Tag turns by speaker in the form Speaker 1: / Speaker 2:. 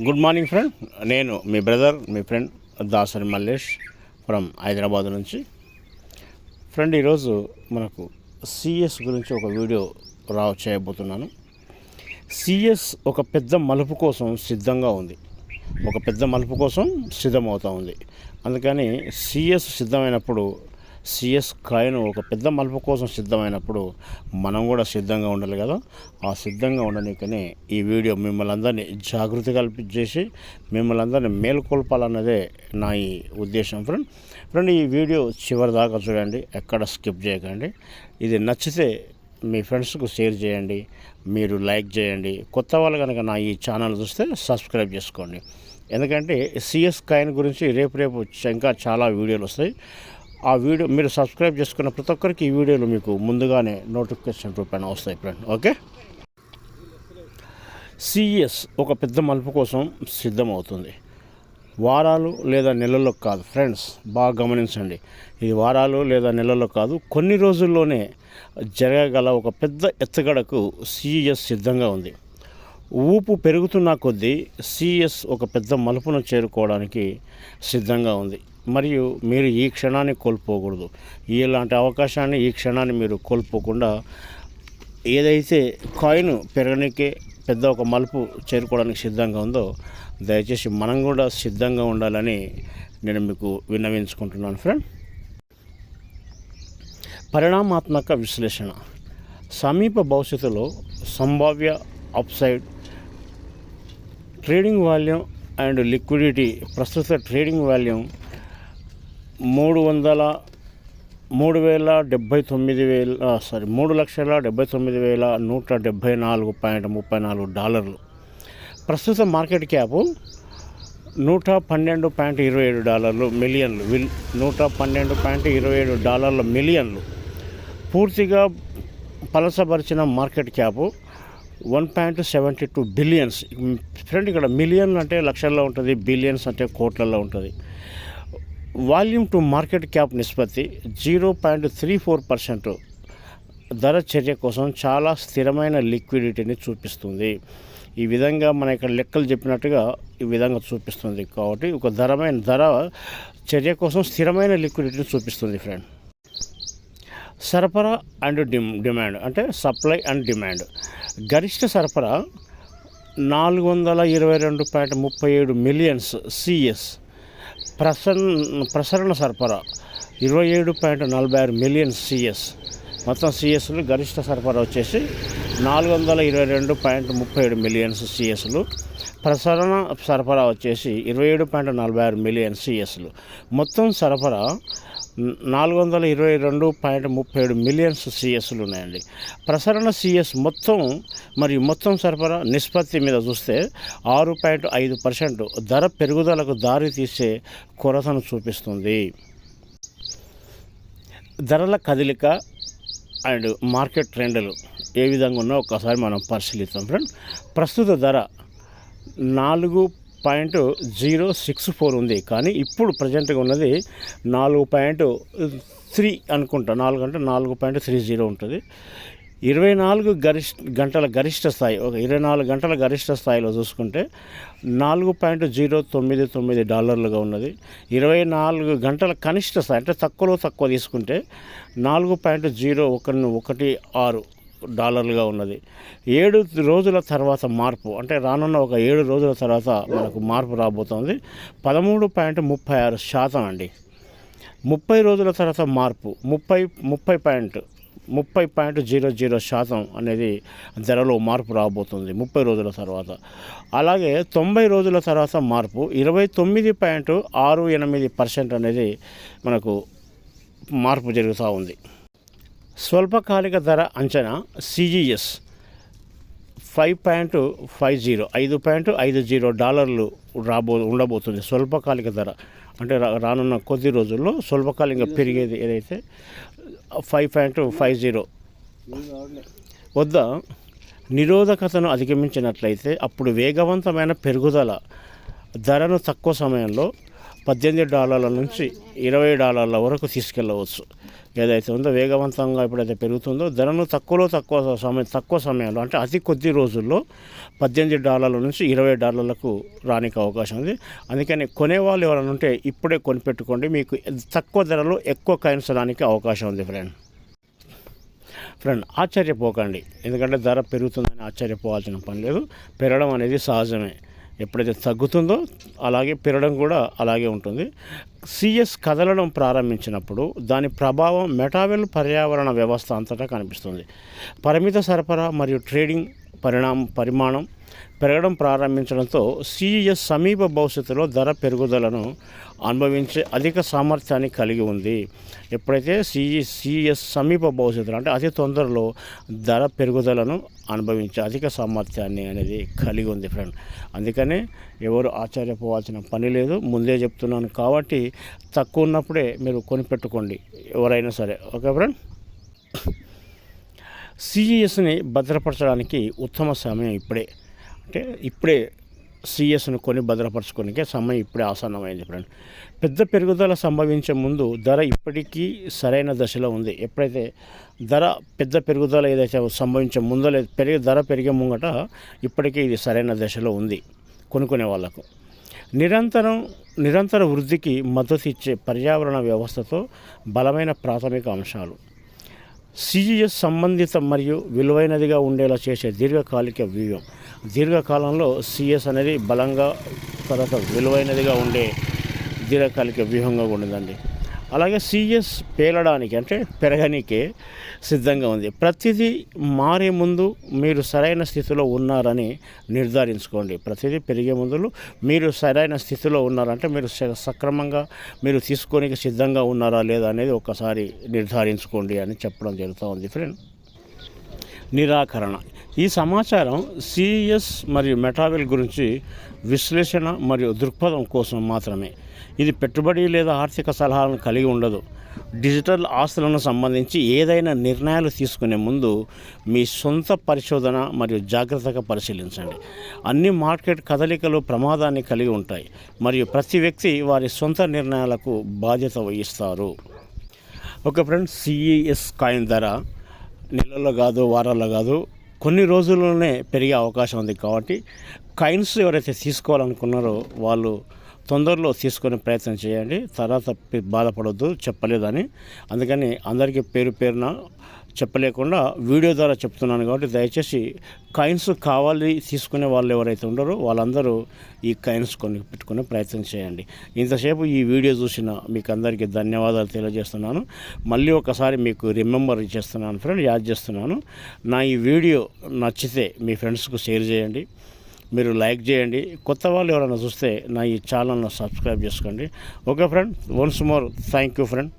Speaker 1: Good morning friend నేను మీ brother మీ ఫ్రెండ్ దాసరి మల్లేష్ ఫ్రమ్ హైదరాబాద్ నుంచి. ఫ్రెండ్ ఈరోజు మనకు సిఎస్ గురించి ఒక వీడియో రా చేయబోతున్నాను. సిఎస్ ఒక పెద్ద మలుపు కోసం సిద్ధంగా ఉంది. ఒక పెద్ద మలుపు కోసం సిద్ధమవుతూ ఉంది. అందుకని సిఎస్ సిద్ధమైనప్పుడు సిఎస్ కాయను ఒక పెద్ద మలుపు కోసం సిద్ధమైనప్పుడు మనం కూడా సిద్ధంగా ఉండాలి కదా. ఆ సిద్ధంగా ఉండనీకనే ఈ వీడియో మిమ్మల్ని అందరినీ జాగృతి కల్పించేసి మిమ్మల్ని అందరినీ మేలుకొల్పాలన్నదే నా ఈ ఉద్దేశం ఫ్రెండ్ ఫ్రెండ్ ఈ వీడియో చివరి దాకా చూడండి ఎక్కడ స్కిప్ చేయకండి. ఇది నచ్చితే మీ ఫ్రెండ్స్కు షేర్ చేయండి మీరు లైక్ చేయండి. కొత్త వాళ్ళు కనుక నా ఈ ఛానల్ చూస్తే సబ్స్క్రైబ్ చేసుకోండి. ఎందుకంటే సిఎస్ కాయిన్ గురించి రేపు రేపు ఇంకా చాలా వీడియోలు వస్తాయి. ఆ వీడియో మీరు సబ్స్క్రైబ్ చేసుకున్న ప్రతి ఒక్కరికి ఈ వీడియోలు మీకు ముందుగానే నోటిఫికేషన్ రూపాయన వస్తాయి ఫ్రెండ్ ఓకే? సిఎస్ ఒక పెద్ద మలుపు కోసం సిద్ధమవుతుంది. వారాలు లేదా నెలల్లో కాదు ఫ్రెండ్స్ బాగా గమనించండి. ఇది వారాలు లేదా నెలల్లో కాదు కొన్ని రోజుల్లోనే జరగగల ఒక పెద్ద ఎత్తుగడకు సిఎస్ సిద్ధంగా ఉంది. ఊపు పెరుగుతున్న కొద్దీ సిఎస్ ఒక పెద్ద మలుపును చేరుకోవడానికి సిద్ధంగా ఉంది. మరియు మీరు ఈ క్షణాన్ని కోల్పోకూడదు. ఇలాంటి అవకాశాన్ని ఈ క్షణాన్ని మీరు కోల్పోకుండా ఏదైతే కాయిన్ పెరగనికే పెద్ద ఒక మలుపు చేరుకోవడానికి సిద్ధంగా ఉందో దయచేసి మనం కూడా సిద్ధంగా ఉండాలని నేను మీకు విన్నవించుకుంటున్నాను ఫ్రెండ్ పరిణామాత్మక విశ్లేషణ. సమీప భవిష్యత్తులో సంభావ్య upside trading volume and liquidity ప్రస్తుత ట్రేడింగ్ వాల్యూమ్ మూడు వందల మూడు వేల డెబ్భై తొమ్మిది వేల సారీ మూడు లక్షల డెబ్భై తొమ్మిది వేల నూట డెబ్భై నాలుగు పాయింట్ ముప్పై నాలుగు డాలర్లు. ప్రస్తుత మార్కెట్ క్యాపు నూట పన్నెండు పాయింట్ ఇరవై ఏడు డాలర్లు మిలియన్లు విల్ నూట పన్నెండు పాయింట్ ఇరవై ఏడు డాలర్ల మిలియన్లు. పూర్తిగా పలసపరిచిన market cap one point seventy two billions. Friend ఇక్కడ మిలియన్ అంటే లక్షల్లో ఉంటుంది బిలియన్స్ అంటే కోట్లలో ఉంటుంది. వాల్యూమ్ టు మార్కెట్ క్యాప్ నిష్పత్తి zero point three four percent ధర చర్య కోసం చాలా స్థిరమైన లిక్విడిటీని చూపిస్తుంది. ఈ విధంగా మన ఇక్కడ లెక్కలు చెప్పినట్టుగా ఈ విధంగా చూపిస్తుంది కాబట్టి ఒక ధరమైన ధర చర్య కోసం స్థిరమైన లిక్విడిటీని చూపిస్తుంది ఫ్రెండ్. సరఫరా అండ్ డిమ్ డిమాండ్ అంటే సప్లై అండ్ డిమాండ్. గరిష్ట సరఫరా నాలుగు వందల ఇరవై రెండు పాయింట్ ముప్పై ఏడు మిలియన్స్ సిఎస్. ప్రసన్ ప్రసరణ సరఫరా ఇరవై ఏడు పాయింట్ నలభై ఆరు మిలియన్ సిఎస్ మొత్తం సిఎస్లు గరిష్ట సరఫరా వచ్చేసి నాలుగు వందల ఇరవై రెండు పాయింట్ ముప్పై ఏడు మిలియన్స్ సిఎస్లు ప్రసరణ సరఫరా వచ్చేసి ఇరవై ఏడు పాయింట్ నలభై ఆరు మిలియన్ సిఎస్లు మొత్తం సరఫరా నాలుగు వందల ఇరవై రెండు పాయింట్ ముప్పై ఏడు మిలియన్స్ సిఎస్లు ఉన్నాయండి. ప్రసరణ సిఎస్ మొత్తం మరియు మొత్తం సరఫరా నిష్పత్తి మీద చూస్తే ఆరు పాయింట్ ఐదు పర్సెంట్ ధర పెరుగుదలకు దారి తీసే కొరతను చూపిస్తుంది. ధరల కదలిక అండ్ మార్కెట్ ట్రెండ్లు ఏ విధంగా ఉన్నా ఒకసారి మనం పరిశీలిస్తాం ఫ్రెండ్ ప్రస్తుత ధర నాలుగు పాయింట్ జీరో సిక్స్ ఫోర్ ఉంది. కానీ ఇప్పుడు ప్రజెంట్గా ఉన్నది నాలుగు పాయింట్ త్రీ అనుకుంటా. నాలుగు అంటే నాలుగు పాయింట్ త్రీ జీరో ఉంటుంది. ఇరవై నాలుగు గరిష్ట గంటల గరిష్ట స్థాయి ఒక ఇరవై నాలుగు గంటల గరిష్ట స్థాయిలో చూసుకుంటే నాలుగు పాయింట్ జీరో తొమ్మిది తొమ్మిది డాలర్లుగా ఉన్నది. ఇరవై నాలుగు గంటల కనిష్ట స్థాయి అంటే తక్కువలో తక్కువ తీసుకుంటే నాలుగు పాయింట్ జీరో ఒకటి ఒకటి ఆరు డాలర్లుగా ఉన్నది. ఏడు రోజుల తర్వాత మార్పు అంటే రానున్న ఒక ఏడు రోజుల తర్వాత మనకు మార్పు రాబోతోంది. పదమూడు పాయింట్ ముప్పై ఆరు శాతం అండి. ముప్పై రోజుల తర్వాత మార్పు ముప్పై ముప్పై పాయింట్ ముప్పై పాయింట్ జీరో జీరో శాతం అనేది ధరలో మార్పు రాబోతుంది ముప్పై రోజుల తర్వాత. అలాగే తొంభై రోజుల తర్వాత మార్పు ఇరవై తొమ్మిది పాయింట్ ఆరు ఎనిమిది పర్సెంట్ అనేది మనకు మార్పు జరుగుతూ ఉంది. స్వల్పకాలిక ధర అంచనా CGS five point five zero ఐదు పాయింట్ ఐదు జీరో డాలర్లు రాబో ఉండబోతుంది. స్వల్పకాలిక ధర. అంటే రా- రానున్న కొద్ది రోజుల్లో స్వల్పకాలిక పెరిగేది ఏదైతే ఫైవ్ పాయింట్ ఫైవ్ జీరో వద్ద నిరోధకతను అధిగమించినట్లయితే అప్పుడు వేగవంతమైన పెరుగుదల ధరను తక్కువ సమయంలో పద్దెనిమిది డాలర్ల నుంచి ఇరవై డాలర్ల వరకు తీసుకెళ్ళవచ్చు. ఏదైతే ఉందో వేగవంతంగా ఎప్పుడైతే పెరుగుతుందో ధరను తక్కువలో తక్కువ సమయం తక్కువ సమయంలో అంటే అతి కొద్ది రోజుల్లో పద్దెనిమిది డాలర్ల నుంచి ఇరవై డాలర్లకు రానికి అవకాశం ఉంది. అందుకని కొనేవాళ్ళు ఎవరైనా ఉంటే ఇప్పుడే కొనిపెట్టుకోండి. మీకు తక్కువ ధరలో ఎక్కువ కాయిన్స్ రానికి అవకాశం ఉంది ఫ్రెండ్. ఫ్రెండ్ ఆశ్చర్యపోకండి. ఎందుకంటే ధర పెరుగుతుందని ఆశ్చర్యపోవాల్సిన పని లేదు. పెరగడం అనేది సహజమే. ఎప్పుడైతే తగ్గుతుందో అలాగే పెరగడం కూడా అలాగే ఉంటుంది. సిఎస్ కదలడం ప్రారంభించినప్పుడు దాని ప్రభావం మెటావెల్ పర్యావరణ వ్యవస్థ అంతటా కనిపిస్తుంది. పరిమిత సరఫరా మరియు ట్రేడింగ్ పరిణామ పరిమాణం పెరగడం ప్రారంభించడంతో సిఇఎస్ సమీప భవిష్యత్తులో ధర పెరుగుదలను అనుభవించే అధిక సామర్థ్యాన్ని కలిగి ఉంది. ఎప్పుడైతే సిఈ సిఎస్ సమీప భవిష్యత్తులో అంటే అతి తొందరలో ధర పెరుగుదలను అనుభవించే అధిక సామర్థ్యాన్ని అనేది కలిగి ఉంది ఫ్రెండ్. అందుకనే ఎవరు ఆశ్చర్యపోవాల్సిన పని లేదు. ముందే చెప్తున్నాను కాబట్టి తక్కువ ఉన్నప్పుడే మీరు కొనిపెట్టుకోండి. ఎవరైనా సరే. Okay friend? సిఈఎస్ని భద్రపరచడానికి ఉత్తమ సమయం ఇప్పుడే. అంటే ఇప్పుడే సిఎస్ను కొని భద్రపరచుకోనికే సమయం ఇప్పుడే ఆసన్నమైంది ఫ్రెండ్. పెద్ద పెరుగుదల సంభవించే ముందు ధర ఇప్పటికీ సరైన దశలో ఉంది. ఎప్పుడైతే ధర పెద్ద పెరుగుదల ఏదైతే సంభవించే ముందో లేదు పెరిగే ధర పెరిగే ముంగట ఇప్పటికీ ఇది సరైన దశలో ఉంది కొనుక్కునే వాళ్ళకు. నిరంతరం నిరంతర వృద్ధికి మద్దతు ఇచ్చే పర్యావరణ వ్యవస్థతో బలమైన ప్రాథమిక అంశాలు. సిజిఎస్ సంబంధిత మరియు విలువైనదిగా ఉండేలా చేసే దీర్ఘకాలిక వ్యూహం. దీర్ఘకాలంలో సిఎస్ అనేది బలంగా తర్వాత విలువైనదిగా ఉండే దీర్ఘకాలిక వ్యూహంగా ఉండదండి. అలాగే సిఎస్ పేలడానికి అంటే పెరగనికే సిద్ధంగా ఉంది. ప్రతిదీ మారే ముందు మీరు సరైన స్థితిలో ఉన్నారని నిర్ధారించుకోండి. ప్రతిదీ పెరిగే ముందు మీరు సరైన స్థితిలో ఉన్నారంటే మీరు సక్రమంగా మీరు తీసుకోనికి సిద్ధంగా ఉన్నారా లేదా అనేది ఒకసారి నిర్ధారించుకోండి అని చెప్పడం జరుగుతూ ఉంది. ఫ్రెండ్ నిరాకరణ. ఈ సమాచారం సిఎస్ మరియు మెటావెల్ గురించి విశ్లేషణ మరియు దృక్పథం కోసం మాత్రమే. ఇది పెట్టుబడి లేదా ఆర్థిక సలహాలను కలిగి ఉండదు. డిజిటల్ ఆస్తులను సంబంధించి ఏదైనా నిర్ణయాలు తీసుకునే ముందు మీ సొంత పరిశోధన మరియు జాగ్రత్తగా పరిశీలించండి. అన్ని మార్కెట్ కదలికలు ప్రమాదాన్ని కలిగి ఉంటాయి మరియు ప్రతి వ్యక్తి వారి సొంత నిర్ణయాలకు బాధ్యత వహిస్తారు. ఒక ఫ్రెండ్ సిఈఎస్ కాయిన్ ధర నెలల్లో కాదు వారాల్లో కాదు కొన్ని రోజుల్లోనే పెరిగే అవకాశం ఉంది కాబట్టి కాయిన్స్ ఎవరైతే తీసుకోవాలనుకున్నారో వాళ్ళు తొందరలో తీసుకునే ప్రయత్నం చేయండి. తర్వాత పి- బాధపడొద్దు చెప్పలేదని. అందుకని అందరికీ పేరు పేరున చెప్పలేకుండా వీడియో ద్వారా చెప్తున్నాను కాబట్టి దయచేసి కాయిన్స్ కావాలి తీసుకునే వాళ్ళు ఎవరైతే ఉండరో వాళ్ళందరూ ఈ కాయిన్స్ కొని పెట్టుకునే ప్రయత్నం చేయండి. ఇంతసేపు ఈ వీడియో చూసిన మీకు అందరికీ ధన్యవాదాలు తెలియజేస్తున్నాను. మళ్ళీ ఒకసారి మీకు రిమెంబర్ చేస్తున్నాను ఫ్రెండ్ యాద్ చేస్తున్నాను. నా ఈ వీడియో నచ్చితే మీ ఫ్రెండ్స్కు షేర్ చేయండి. మీరు లైక్ చేయండి. కొత్త వాళ్ళు ఎవరైనా చూస్తే నా ఈ ఛానల్ను సబ్స్క్రైబ్ చేసుకోండి. Okay friend once more thank you friend